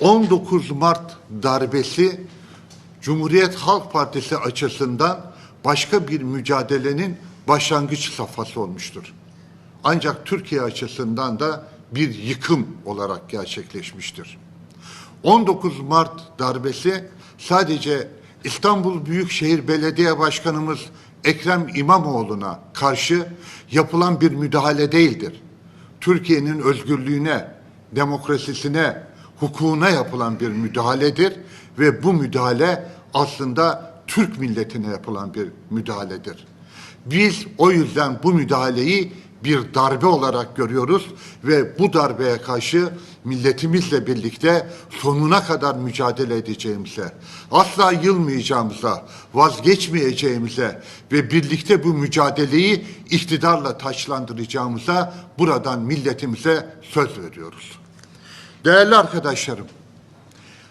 19 Mart darbesi Cumhuriyet Halk Partisi açısından başka bir mücadelenin başlangıç safhası olmuştur. Ancak Türkiye açısından da bir yıkım olarak gerçekleşmiştir. 19 Mart darbesi sadece İstanbul Büyükşehir Belediye Başkanımız Ekrem İmamoğlu'na karşı yapılan bir müdahale değildir. Türkiye'nin özgürlüğüne, demokrasisine, hukukuna yapılan bir müdahaledir ve bu müdahale aslında Türk milletine yapılan bir müdahaledir. Biz o yüzden bu müdahaleyi bir darbe olarak görüyoruz ve bu darbeye karşı milletimizle birlikte sonuna kadar mücadele edeceğimize, asla yılmayacağımıza, vazgeçmeyeceğimize ve birlikte bu mücadeleyi iktidarla taçlandıracağımıza buradan milletimize söz veriyoruz. Değerli arkadaşlarım,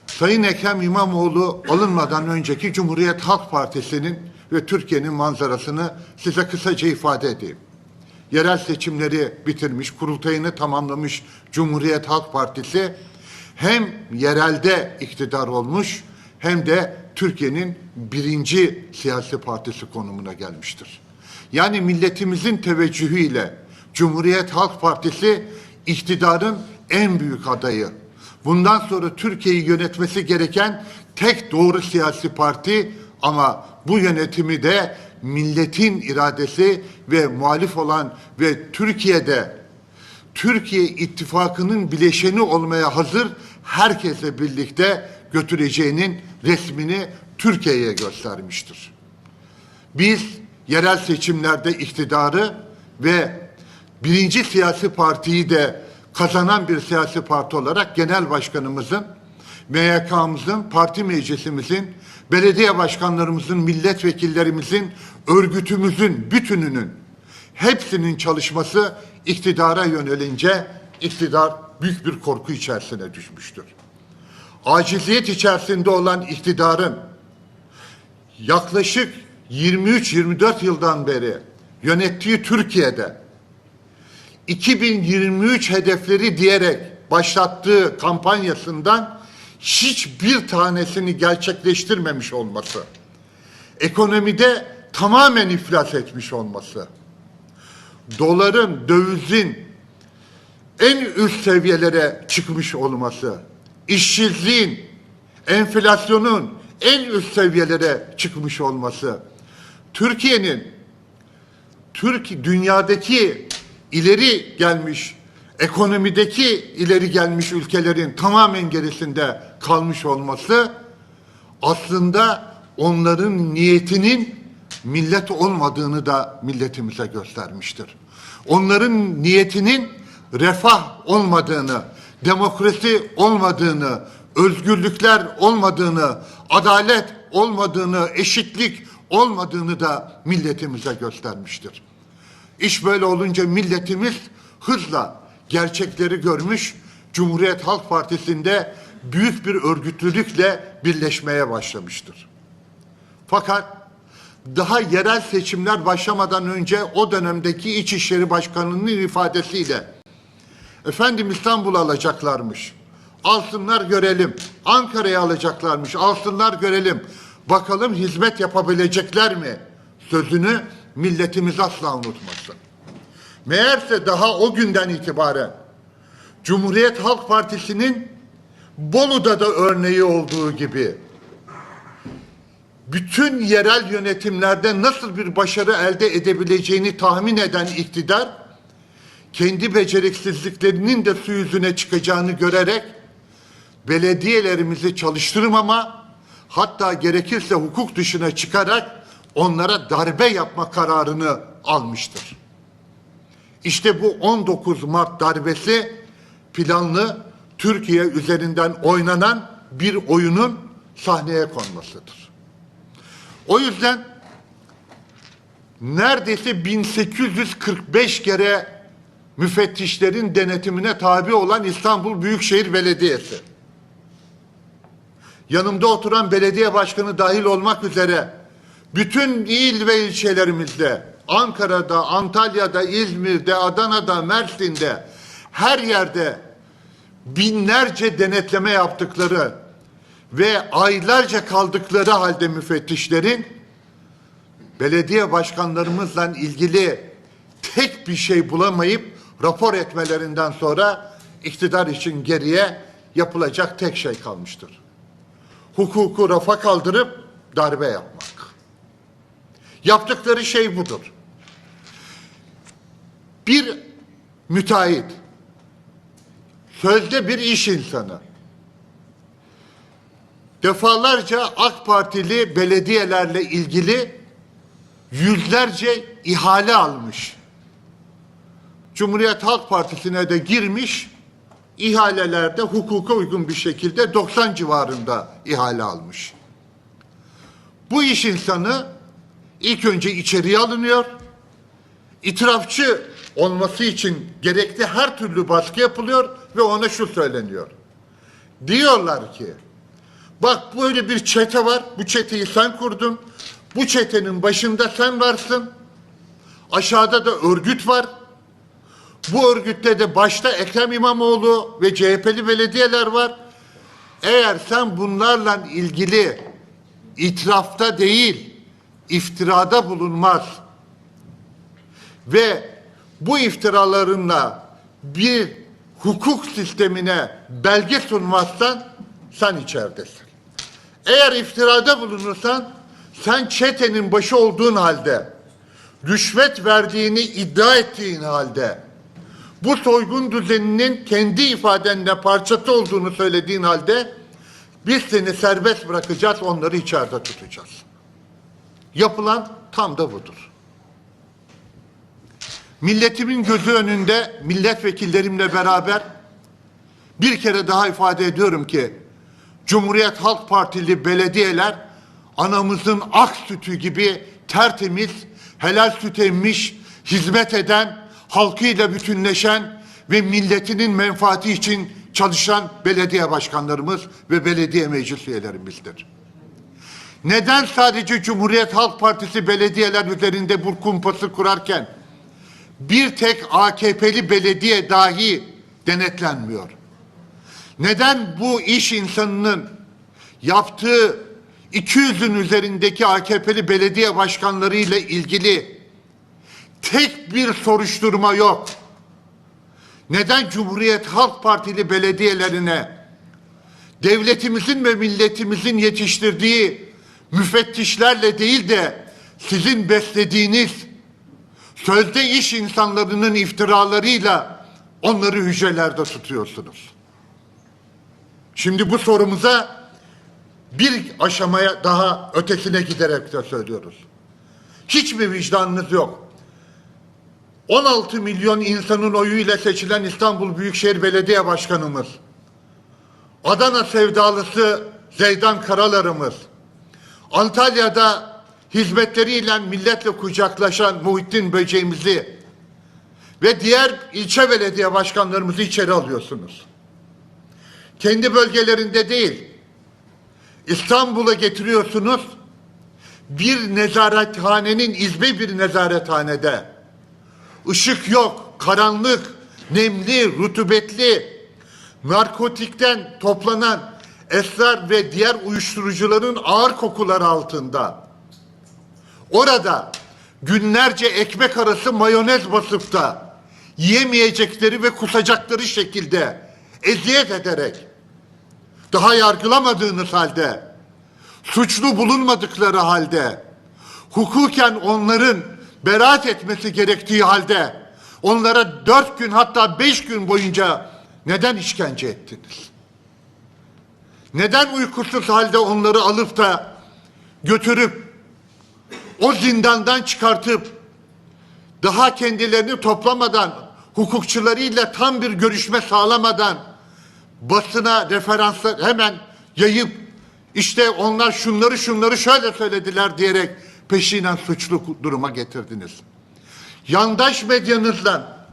Sayın Ekrem İmamoğlu alınmadan önceki Cumhuriyet Halk Partisi'nin ve Türkiye'nin manzarasını size kısaca ifade edeyim. Yerel seçimleri bitirmiş, kurultayını tamamlamış Cumhuriyet Halk Partisi hem yerelde iktidar olmuş hem de Türkiye'nin birinci siyasi partisi konumuna gelmiştir. Yani milletimizin teveccühüyle Cumhuriyet Halk Partisi iktidarın en büyük adayı. Bundan sonra Türkiye'yi yönetmesi gereken tek doğru siyasi parti ama bu yönetimi de milletin iradesi ve muhalif olan ve Türkiye'de Türkiye ittifakının bileşeni olmaya hazır herkesle birlikte götüreceğinin resmini Türkiye'ye göstermiştir. Biz yerel seçimlerde iktidarı ve birinci siyasi partiyi de kazanan bir siyasi parti olarak genel başkanımızın, MYK'mızın, parti meclisimizin, belediye başkanlarımızın, milletvekillerimizin, örgütümüzün bütününün hepsinin çalışması iktidara yönelince iktidar büyük bir korku içerisine düşmüştür. Aciziyet içerisinde olan iktidarın yaklaşık 23-24 yıldan beri yönettiği Türkiye'de 2023 hedefleri diyerek başlattığı kampanyasından hiçbir tanesini gerçekleştirmemiş olması, ekonomide tamamen iflas etmiş olması, doların, dövizin en üst seviyelere çıkmış olması, işsizliğin, enflasyonun en üst seviyelere çıkmış olması, Türkiye'nin Türk dünyadaki ileri gelmiş ekonomideki ileri gelmiş ülkelerin tamamen gerisinde kalmış olması aslında onların niyetinin millet olmadığını da milletimize göstermiştir. Onların niyetinin refah olmadığını, demokrasi olmadığını, özgürlükler olmadığını, adalet olmadığını, eşitlik olmadığını da milletimize göstermiştir. İş böyle olunca milletimiz hızla gerçekleri görmüş, Cumhuriyet Halk Partisi'nde büyük bir örgütlülükle birleşmeye başlamıştır. Fakat daha yerel seçimler başlamadan önce o dönemdeki İçişleri Başkanı'nın ifadesiyle efendim İstanbul alacaklarmış. Alsınlar görelim. Ankara'ya alacaklarmış. Alsınlar görelim. Bakalım hizmet yapabilecekler mi? Sözünü milletimiz asla unutmasın. Meğerse daha o günden itibaren Cumhuriyet Halk Partisi'nin Bolu'da da örneği olduğu gibi bütün yerel yönetimlerde nasıl bir başarı elde edebileceğini tahmin eden iktidar kendi beceriksizliklerinin de su yüzüne çıkacağını görerek belediyelerimizi çalıştırmama hatta gerekirse hukuk dışına çıkarak onlara darbe yapma kararını almıştır. İşte bu 19 Mart darbesi planlı Türkiye üzerinden oynanan bir oyunun sahneye konmasıdır. O yüzden neredeyse 1845 kere müfettişlerin denetimine tabi olan İstanbul Büyükşehir Belediyesi. Yanımda oturan belediye başkanı dahil olmak üzere bütün il ve ilçelerimizde Ankara'da, Antalya'da, İzmir'de, Adana'da, Mersin'de her yerde binlerce denetleme yaptıkları ve aylarca kaldıkları halde müfettişlerin belediye başkanlarımızla ilgili tek bir şey bulamayıp rapor etmelerinden sonra iktidar için geriye yapılacak tek şey kalmıştır. Hukuku rafa kaldırıp darbe yapmak. Yaptıkları şey budur. Bir müteahhit, sözde bir iş insanı, defalarca AK Partili belediyelerle ilgili yüzlerce ihale almış. Cumhuriyet Halk Partisi'ne de girmiş, ihalelerde hukuka uygun bir şekilde 90 civarında ihale almış. Bu iş insanı ilk önce içeriye alınıyor, itirafçı olması için gerekli her türlü baskı yapılıyor ve ona şu söyleniyor. Diyorlar ki, bak böyle bir çete var, bu çeteyi sen kurdun, bu çetenin başında sen varsın, aşağıda da örgüt var, bu örgütte de başta Ekrem İmamoğlu ve CHP'li belediyeler var. Eğer sen bunlarla ilgili itirafta değil, iftirada bulunmaz ve bu iftiralarınla bir hukuk sistemine belge sunmazsan sen içeridesin. Eğer iftirada bulunursan sen çetenin başı olduğun halde, rüşvet verdiğini iddia ettiğin halde, bu soygun düzeninin kendi ifadenle parçası olduğunu söylediğin halde biz seni serbest bırakacağız, onları içeride tutacağız. Yapılan tam da budur. Milletimin gözü önünde milletvekillerimle beraber bir kere daha ifade ediyorum ki Cumhuriyet Halk Partili belediyeler anamızın ak sütü gibi tertemiz, helal süt emmiş, hizmet eden, halkıyla bütünleşen ve milletinin menfaati için çalışan belediye başkanlarımız ve belediye meclis üyelerimizdir. Neden sadece Cumhuriyet Halk Partisi belediyeler üzerinde bu kumpası kurarken bir tek AKP'li belediye dahi denetlenmiyor? Neden bu iş insanının yaptığı 200'ün üzerindeki AKP'li belediye başkanları ile ilgili tek bir soruşturma yok? Neden Cumhuriyet Halk Partili belediyelerine devletimizin ve milletimizin yetiştirdiği müfettişlerle değil de sizin beslediğiniz sözde iş insanlarının iftiralarıyla onları hücrelerde tutuyorsunuz? Şimdi bu sorumuza bir aşamaya daha ötesine giderek de söylüyoruz. Hiç mi vicdanınız yok? 16 milyon insanın oyuyla seçilen İstanbul Büyükşehir Belediye Başkanımız, Adana sevdalısı Zeydan Karalarımız, Antalya'da hizmetleriyle milletle kucaklaşan Muhittin Böceğimizi ve diğer ilçe belediye başkanlarımızı içeri alıyorsunuz. Kendi bölgelerinde değil, İstanbul'a getiriyorsunuz, bir nezarethanenin izbe bir nezarethanede, ışık yok, karanlık, nemli, rutubetli, narkotikten toplanan esrar ve diğer uyuşturucuların ağır kokuları altında. Orada günlerce ekmek arası mayonez basıp da yiyemeyecekleri ve kusacakları şekilde eziyet ederek daha yargılamadığınız halde suçlu bulunmadıkları halde hukuken onların beraat etmesi gerektiği halde onlara dört gün hatta beş gün boyunca neden işkence ettiniz? Neden uykusuz halde onları alıp da götürüp o zindandan çıkartıp daha kendilerini toplamadan hukukçularıyla tam bir görüşme sağlamadan basına referanslar hemen yayıp işte onlar şunları şunları şöyle söylediler diyerek peşinen suçlu duruma getirdiniz. Yandaş medyanızla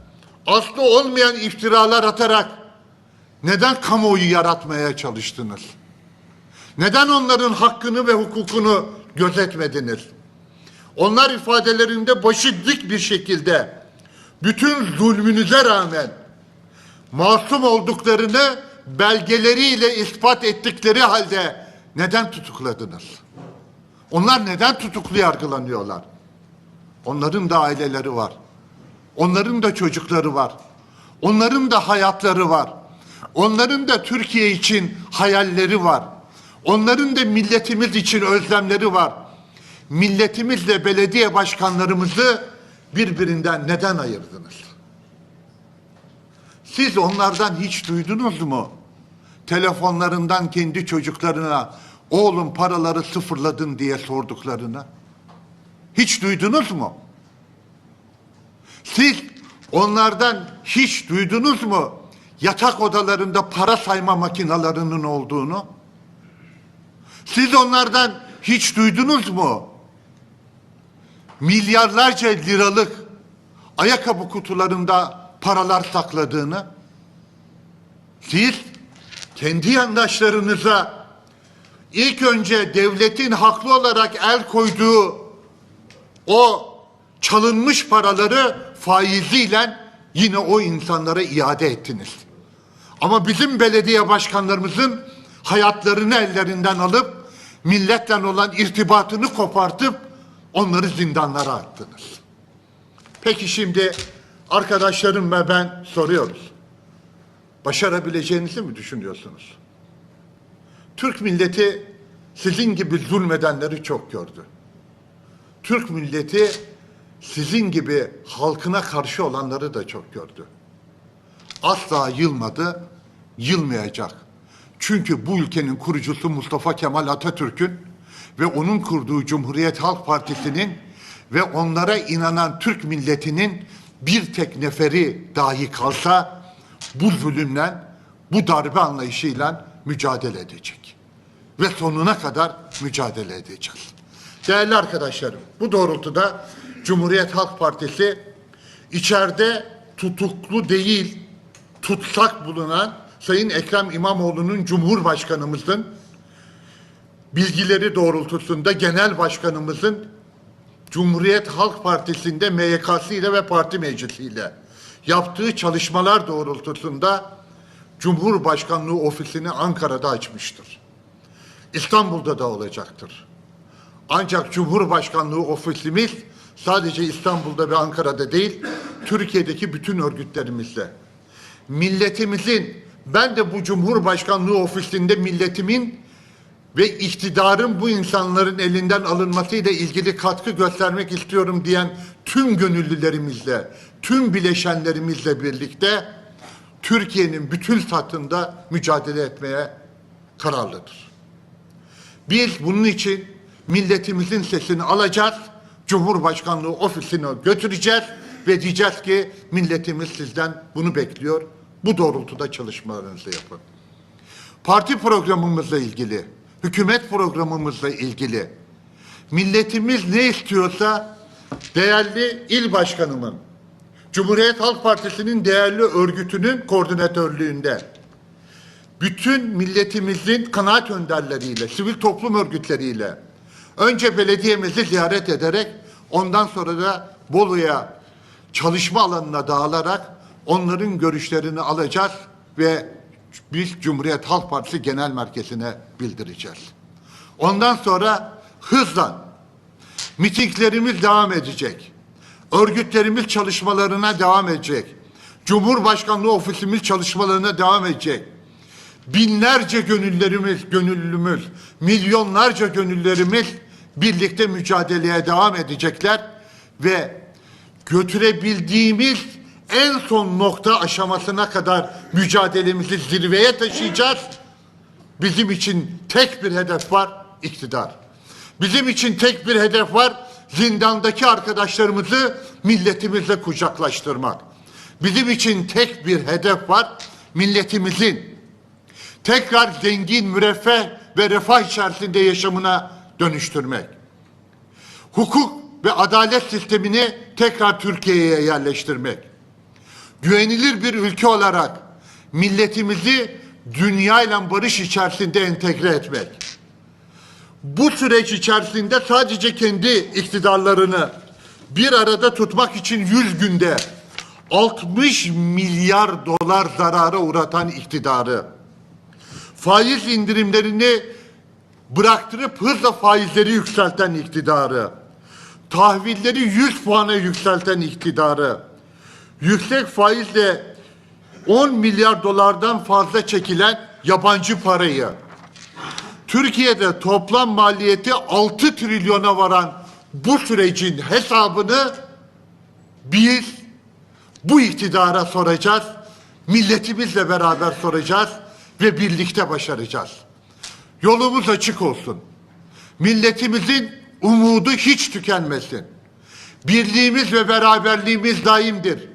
aslı olmayan iftiralar atarak neden kamuoyu yaratmaya çalıştınız? Neden onların hakkını ve hukukunu gözetmediniz? Onlar ifadelerinde başı dik bir şekilde bütün zulmünüze rağmen masum olduklarını belgeleriyle ispat ettikleri halde neden tutukladınız? Onlar neden tutuklu yargılanıyorlar? Onların da aileleri var. Onların da çocukları var. Onların da hayatları var. Onların da Türkiye için hayalleri var. Onların da milletimiz için özlemleri var. Milletimizle belediye başkanlarımızı birbirinden neden ayırdınız? Siz onlardan hiç duydunuz mu? Telefonlarından kendi çocuklarına oğlum paraları sıfırladın diye sorduklarını. Hiç duydunuz mu? Siz onlardan hiç duydunuz mu? Yatak odalarında para sayma makinalarının olduğunu. Siz onlardan hiç duydunuz mu? Milyarlarca liralık ayakkabı kutularında paralar sakladığını. Siz kendi yandaşlarınıza ilk önce devletin haklı olarak el koyduğu o çalınmış paraları faiziyle yine o insanlara iade ettiniz. Ama bizim belediye başkanlarımızın hayatlarını ellerinden alıp milletle olan irtibatını kopartıp onları zindanlara attınız. Peki şimdi arkadaşlarım ve ben soruyoruz. Başarabileceğinizi mi düşünüyorsunuz? Türk milleti sizin gibi zulmedenleri çok gördü. Türk milleti sizin gibi halkına karşı olanları da çok gördü. Asla yılmadı, yılmayacak. Çünkü bu ülkenin kurucusu Mustafa Kemal Atatürk'ün ve onun kurduğu Cumhuriyet Halk Partisi'nin ve onlara inanan Türk milletinin bir tek neferi dahi kalsa bu zulümle, bu darbe anlayışıyla mücadele edecek. Ve sonuna kadar mücadele edeceğiz. Değerli arkadaşlarım, bu doğrultuda Cumhuriyet Halk Partisi içeride tutuklu değil, tutsak bulunan Sayın Ekrem İmamoğlu'nun Cumhurbaşkanımızın bilgileri doğrultusunda Genel Başkanımızın Cumhuriyet Halk Partisi'nde MYK'sıyla ve parti meclisiyle yaptığı çalışmalar doğrultusunda Cumhurbaşkanlığı ofisini Ankara'da açmıştır. İstanbul'da da olacaktır. Ancak Cumhurbaşkanlığı ofisimiz sadece İstanbul'da ve Ankara'da değil, Türkiye'deki bütün örgütlerimizle. Milletimizin, ben de bu Cumhurbaşkanlığı ofisinde milletimin ve iktidarın bu insanların elinden alınmasıyla ilgili katkı göstermek istiyorum diyen tüm gönüllülerimizle, tüm bileşenlerimizle birlikte Türkiye'nin bütün satında mücadele etmeye kararlıdır. Biz bunun için milletimizin sesini alacağız, Cumhurbaşkanlığı ofisine götüreceğiz ve diyeceğiz ki milletimiz sizden bunu bekliyor. Bu doğrultuda çalışmalarınızı yapın. Parti programımızla ilgili, hükümet programımızla ilgili milletimiz ne istiyorsa değerli il başkanımın, Cumhuriyet Halk Partisi'nin değerli örgütünün koordinatörlüğünde bütün milletimizin kanaat önderleriyle, sivil toplum örgütleriyle önce belediyemizi ziyaret ederek ondan sonra da Bolu'ya çalışma alanına dağılarak onların görüşlerini alacağız ve biz Cumhuriyet Halk Partisi Genel Merkezi'ne bildireceğiz. Ondan sonra hızla mitinglerimiz devam edecek. Örgütlerimiz çalışmalarına devam edecek. Cumhurbaşkanlığı ofisimiz çalışmalarına devam edecek binlerce gönüllerimiz, gönüllümüz, milyonlarca gönüllerimiz birlikte mücadeleye devam edecekler ve götürebildiğimiz en son nokta aşamasına kadar mücadelemizi zirveye taşıyacağız. Bizim için tek bir hedef var, iktidar. Bizim için tek bir hedef var, zindandaki arkadaşlarımızı milletimizle kucaklaştırmak. Bizim için tek bir hedef var, milletimizin tekrar zengin, müreffeh ve refah içerisinde yaşamına dönüştürmek. Hukuk ve adalet sistemini tekrar Türkiye'ye yerleştirmek. Güvenilir bir ülke olarak milletimizi dünyayla barış içerisinde entegre etmek. Bu süreç içerisinde sadece kendi iktidarlarını bir arada tutmak için yüz günde 60 milyar dolar zarara uğratan iktidarı, faiz indirimlerini bıraktırıp hızla faizleri yükselten iktidarı, tahvilleri 100 puana yükselten iktidarı, yüksek faizle 10 milyar dolardan fazla çekilen yabancı parayı, Türkiye'de toplam maliyeti 6 trilyona varan bu sürecin hesabını biz bu iktidara soracağız, milletimizle beraber soracağız ve birlikte başaracağız. Yolumuz açık olsun. Milletimizin umudu hiç tükenmesin. Birliğimiz ve beraberliğimiz daimdir.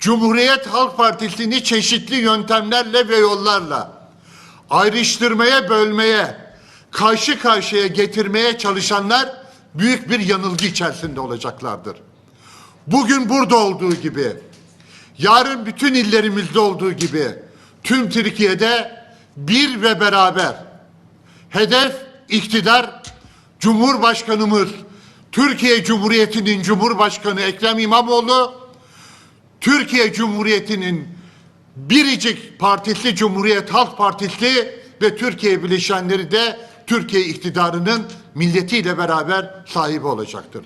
Cumhuriyet Halk Partisi'ni çeşitli yöntemlerle ve yollarla ayrıştırmaya, bölmeye, karşı karşıya getirmeye çalışanlar büyük bir yanılgı içerisinde olacaklardır. Bugün burada olduğu gibi, yarın bütün illerimizde olduğu gibi tüm Türkiye'de bir ve beraber hedef iktidar Cumhurbaşkanımız Türkiye Cumhuriyeti'nin Cumhurbaşkanı Ekrem İmamoğlu Türkiye Cumhuriyeti'nin biricik partisi Cumhuriyet Halk Partisi ve Türkiye bileşenleri de Türkiye iktidarının milletiyle beraber sahibi olacaktır.